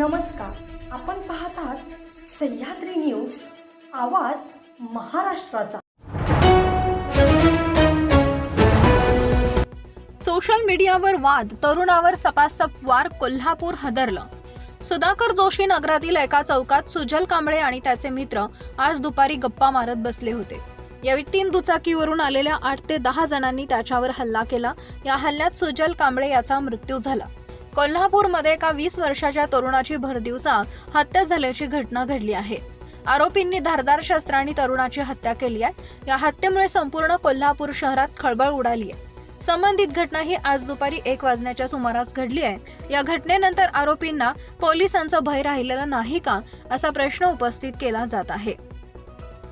नमस्कार. आपण पाहत आहात सह्याद्री न्यूज आवाज महाराष्ट्राचा. सोशल मीडियावर वाद तरुणावर सपासप वार कोल्हापूर हदरलं. सुधाकर जोशी नगरातील एका चौकात सुजल कांबळे आणि त्याचे मित्र आज दुपारी गप्पा मारत बसले होते. यावेळी तीन दुचाकीवरून आलेल्या आठ ते दहा जणांनी त्याच्यावर हल्ला केला. या हल्ल्यात सुजल कांबळे याचा मृत्यू झाला. कोल्हापूरमध्ये एका वीस वर्षाच्या तरुणाची भरदिवसा हत्या झाल्याची घटना घडली आहे. आरोपींनी धारदार शस्त्रांनी तरुणाची हत्या केली आहे. या हत्येमुळे संपूर्ण कोल्हापूर शहरात खळबळ उडाली आहे. संबंधित घटना ही आज दुपारी एक वाजण्याच्या सुमारास घडली आहे. या घटनेनंतर आरोपींना पोलिसांचा भय राहिलेला नाही का असा प्रश्न उपस्थित केला जात आहे.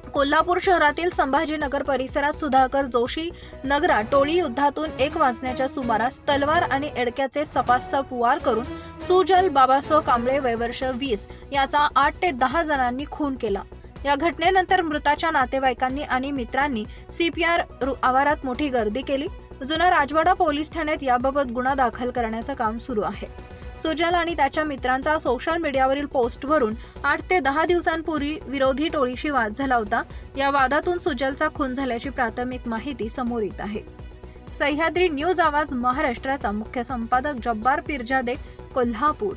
कोल्हापूर शहरातील संभाजीनगर परिसरात सुधाकर जोशी नगरात टोळी युद्धातून एक वाजण्याच्या सुमारास तलवार आणि एडक्याचे सपासप वार करून सुजल बाबासो कांबळे वयवर्ष वीस याचा आठ ते दहा जणांनी खून केला. या घटनेनंतर मृताच्या नातेवाईकांनी आणि मित्रांनी सीपीआर आवारात मोठी गर्दी केली. जुना राजवाडा पोलीस ठाण्यात याबाबत गुन्हा दाखल करण्याचं काम सुरू आहे. सुजल आणि त्याच्या मित्रांचा सोशल मीडियावरील पोस्टवरून आठ ते दहा दिवसांपूर्वी विरोधी टोळीशी वाद झाला होता. या वादातून सुजलचा खून झाल्याची प्राथमिक माहिती समोर येत आहे. सह्याद्री न्यूज आवाज महाराष्ट्राचा मुख्य संपादक जब्बार पिरजादे कोल्हापूर.